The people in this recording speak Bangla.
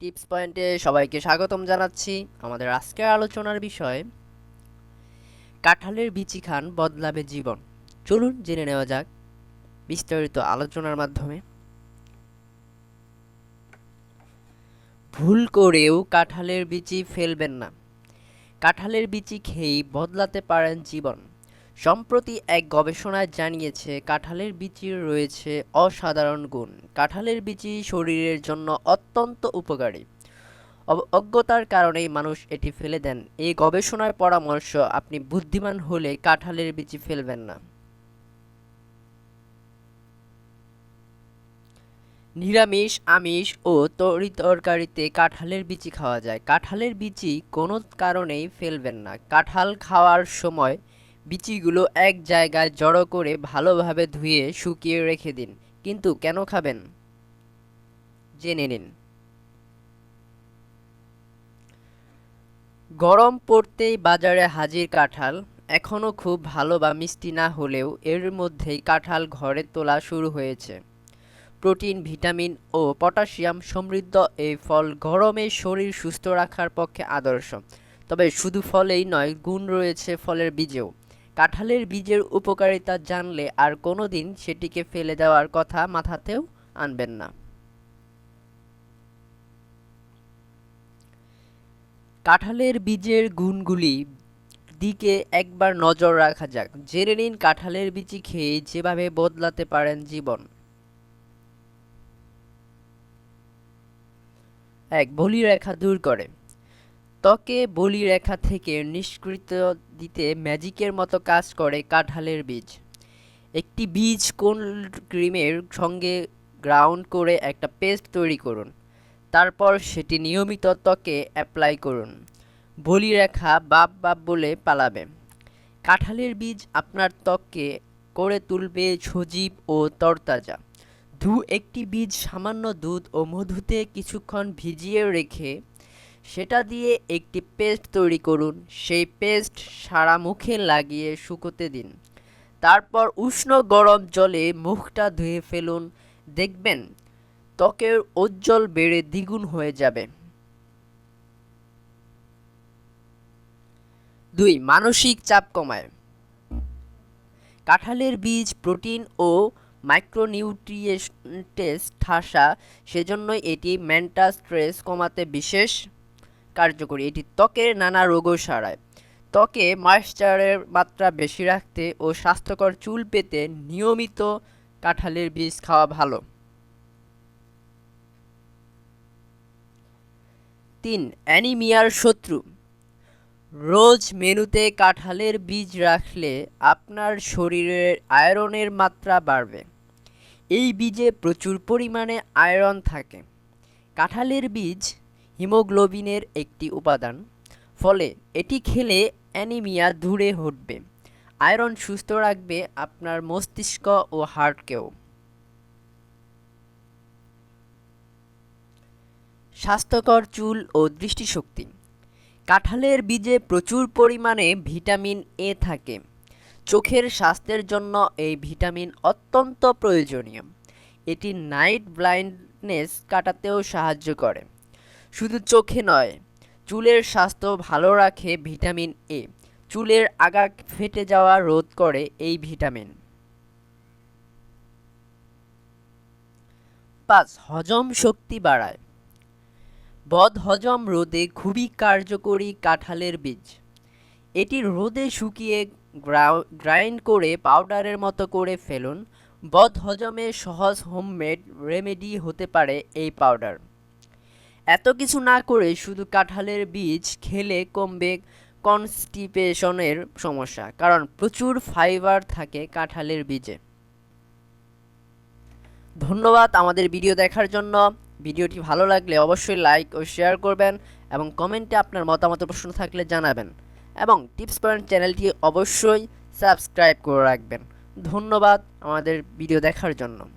টিপস পয়েন্টে সবাইকে স্বাগতম জানাচ্ছি আমাদের আজকের আলোচনার বিষয়, কাঁঠালের বিচি খান বদলাবে জীবন। চলুন জেনে নেওয়া যাক বিস্তারিত আলোচনার মাধ্যমে। ভুল করেও কাঁঠালের বিচি ফেলবেন না। কাঁঠালের বিচি খেয়েই বদলাতে পারেন জীবন। সম্প্রতি এক গবেষণায় জানিয়েছে, কাঁঠালের বিচির রয়েছে অসাধারণ গুণ। কাঁঠালের বিচি শরীরের জন্য অত্যন্ত উপকারী। অজ্ঞতার কারণেই মানুষ এটি ফেলে দেন। এই গবেষণার পরামর্শ, আপনি বুদ্ধিমান হলে কাঁঠালের বিচি ফেলবেন না। নিরামিষ, আমিষ ও তরিতরকারিতে কাঁঠালের বিচি খাওয়া যায়। কাঁঠালের বিচি কোনো কারণেই ফেলবেন না। কাঁঠাল খাওয়ার সময় বিচিগুলো এক জায়গায় জড়ো করে ভালোভাবে ধুয়ে শুকিয়ে রেখে দিন। কিন্তু কেন খাবেন? জেনে নিন। গরম পড়তেই বাজারে হাজির কাঁঠাল। এখনও খুব ভালো বা মিষ্টি না হলেও এর মধ্যেই কাঁঠাল ঘরে তোলা শুরু হয়েছে। প্রোটিন, ভিটামিন ও পটাশিয়াম সমৃদ্ধ এই ফল গরমে শরীর সুস্থ রাখার পক্ষে আদর্শ। তবে শুধু ফলেই নয়, গুণ রয়েছে ফলের বীজেও। কাঁঠালের বীজের উপকারিতা জানলে আর কোনোদিন সেটিকে ফেলে দেওয়ার কথা মাথাতেও আনবেন না। কাঁঠালের বীজের গুণগুলি দিকে একবার নজর রাখা যাক। জেনে নিন কাঁঠালের বিচি খেয়ে যেভাবে বদলাতে পারেন জীবন। এক বলি রেখা দূর করে। ত্বকে বলিরেখা থেকে নিষ্কৃত দিতে ম্যাজিকের মতো কাজ করে কাঁঠালের বীজ। একটি বীজ কোন ক্রিমের সঙ্গে গ্রাউন্ড করে একটা পেস্ট তৈরি করুন। তারপর সেটি নিয়মিত ত্বকে অ্যাপ্লাই করুন। বলিরেখা বাপ বাপ বলে পালাবে। কাঁঠালের বীজ আপনার ত্বককে করে তুলবে সজীব ও তরতাজা। দু একটি বীজ সামান্য দুধ ও মধুতে কিছুক্ষণ ভিজিয়ে রেখে সেটা দিয়ে একটি পেস্ট তৈরি করুন। সেই পেস্ট সারা মুখে লাগিয়ে শুকোতে দিন। তারপর উষ্ণ গরম জলে মুখটা ধুয়ে ফেলুন। দেখবেন ত্বকের উজ্জ্বল বেড়ে দ্বিগুণ হয়ে যাবে। দুই, মানসিক চাপ কমায়। কাঁঠালের বীজ, প্রোটিন ও মাইক্রোনিউট্রিয়েন্টেস ঠাসা, সেজন্যই এটি মেন্টাল স্ট্রেস কমাতে বিশেষ কার্যকরী। এটি ত্বকের নানা রোগও সারায়। ত্বকে ময়েশ্চারের মাত্রা বেশি রাখতে ও স্বাস্থ্যকর চুল পেতে নিয়মিত কাঁঠালের বীজ খাওয়া ভালো। তিন, অ্যানিমিয়ার শত্রু। রোজ মেনুতে কাঁঠালের বীজ রাখলে আপনার শরীরের আয়রনের মাত্রা বাড়বে। এই বীজে প্রচুর পরিমাণে আয়রন থাকে। কাঁঠালের বীজ হিমোগ্লোবিনের একটি উপাদান। ফলে এটি খেলে অ্যানিমিয়া দূরে হটবে। আয়রন সুস্থ রাখবে আপনার মস্তিষ্ক ও হার্টকেও। স্বাস্থ্যকর চুল ও দৃষ্টিশক্তি। কাঁঠালের বীজে প্রচুর পরিমাণে ভিটামিন এ থাকে। চোখের স্বাস্থ্যের জন্য এই ভিটামিন অত্যন্ত প্রয়োজনীয়। এটি নাইট ব্লাইন্ডনেস কাটাতেও সাহায্য করে। শুধু চোখে নয়, চুলের স্বাস্থ্য ভালো রাখে ভিটামিন এ। চুলের আগা ফেটে যাওয়া রোধ করে এই ভিটামিন। পাঁচ, হজম শক্তি বাড়ায়। বদহজম রোধে খুবই কার্যকরী কাঁঠালের বীজ। এটি রোদে শুকিয়ে গ্রাইন্ড করে পাউডারের মতো করে ফেলুন। বদহজমে সহজ হোমমেড রেমেডি হতে পারে এই পাউডার। এত কিছু না করে শুধু কাঁঠালের বীজ খেলে কমবে কনস্টিপেশনের সমস্যা, কারণ প্রচুর ফাইবার থাকে কাঁঠালের বীজে। ধন্যবাদ আমাদের ভিডিও দেখার জন্য। ভিডিওটি ভালো লাগলে অবশ্যই লাইক ও শেয়ার করবেন এবং কমেন্টে আপনার মতামত প্রশ্ন থাকলে জানাবেন এবং টিপস পয়েন্ট চ্যানেলটি অবশ্যই সাবস্ক্রাইব করে রাখবেন। ধন্যবাদ আমাদের ভিডিও দেখার জন্য।